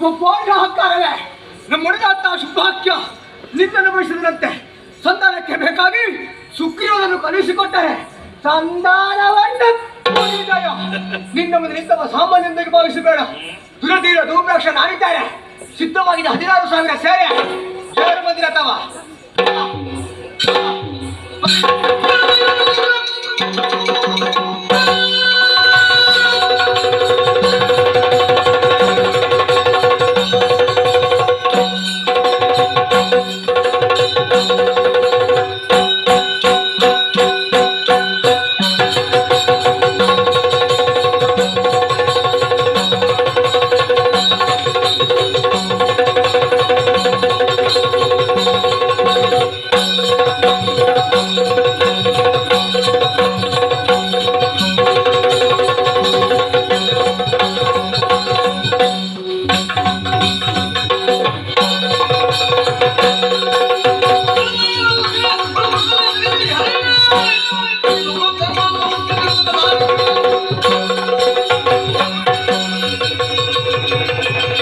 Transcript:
ಪೌರಾಹಕಾರವೇ ನಮ್ಮ ಒಡೆದಾತ ಶುಭಾಕ್ಯ ನಿಂದನ್ನು ಬಯಸಿದಂತೆ ಸಂತಾನಕ್ಕೆ ಬೇಕಾಗಿ ಸುಗ್ರೀವನನ್ನು ಕಲಿಸಿಕೊಟ್ಟರೆ ಸಂಧಾನವನ್ನು ನಿನ್ನ ಮುಂದೆ ನಿಂತವ ಸಾಮಾನ್ಯ ಭಾವಿಸಬೇಡ ದುರದೀರ ದುರ್ಭಾಷ ನಾನಿದ್ದಾರೆ ಸಿದ್ಧವಾಗಿದ್ದ ಹದಿನಾರು ಸಾವಿರ ಸೇರೆ.